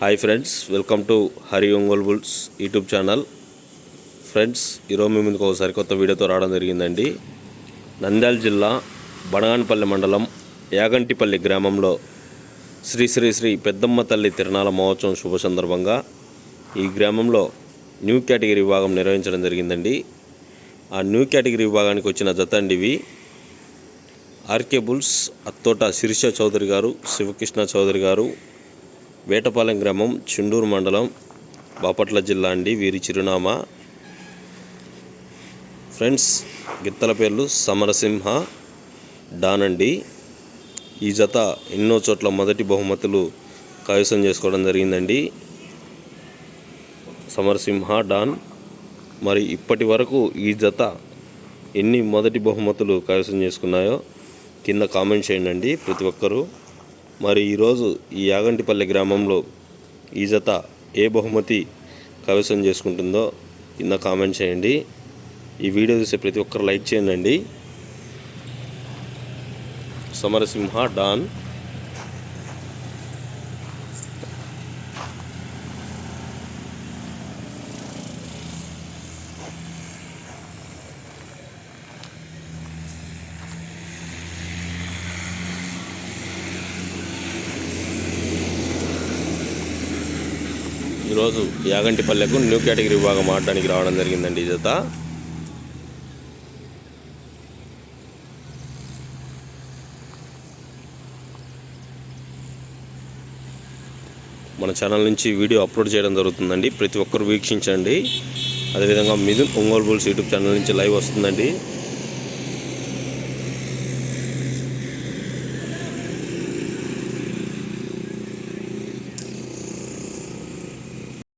Hi friends welcome to Hari Ongole bulls YouTube channel friends ఈరోజు మీ ముందుకు ఒకసారి కొత్త వీడియోతో రావడం జరిగిందండి. నంద్యాల జిల్లా బనగానపల్లి మండలం యాగంటిపల్లి గ్రామంలో శ్రీ శ్రీ శ్రీ పెద్దమ్మ తల్లి తిరణాల మహోత్సవం శుభ సందర్భంగా ఈ గ్రామంలో న్యూ కేటగిరీ విభాగం నిర్వహించడం జరిగిందండి. ఆ న్యూ కేటగిరీ విభాగానికి వచ్చిన జతండివి ఆర్కే బుల్స్ అత్తోట శిరీష చౌదరి గారు శివకృష్ణ చౌదరి గారు వేటపాలెం గ్రామం చిండూరు మండలం బాపట్ల జిల్లా అండి వీరి చిరునామా. ఫ్రెండ్స్ గిత్తల పేర్లు సమరసింహ డాన్ అండి ఈ జత ఎన్నో చోట్ల మొదటి బహుమతులు కైవసం చేసుకోవడం జరిగిందండి. సమరసింహ డాన్ మరి ఇప్పటి వరకు ఈ జత ఎన్ని మొదటి బహుమతులు కైవసం చేసుకున్నాయో కింద కామెంట్ చేయండి ప్రతి ఒక్కరూ. మరి ఈరోజు ఈ యాగంటిపల్లి గ్రామంలో ఈ జత ఏ బహుమతి కవసం చేసుకుంటుందో కింద కామెంట్ చేయండి. ఈ వీడియో చూసే ప్రతి ఒక్కరు లైక్ చేయండి. సమరసింహ డాన్ ఈరోజు యాగంటిపల్లెకు న్యూ కేటగిరీ విభాగం ఆడడానికి రావడం జరిగిందండి ఈ జత. మన ఛానల్ నుంచి వీడియో అప్లోడ్ చేయడం జరుగుతుందండి. ప్రతి ఒక్కరు వీక్షించండి. అదేవిధంగా Mithun Ongole bulls YouTube channel నుంచి లైవ్ వస్తుందండి.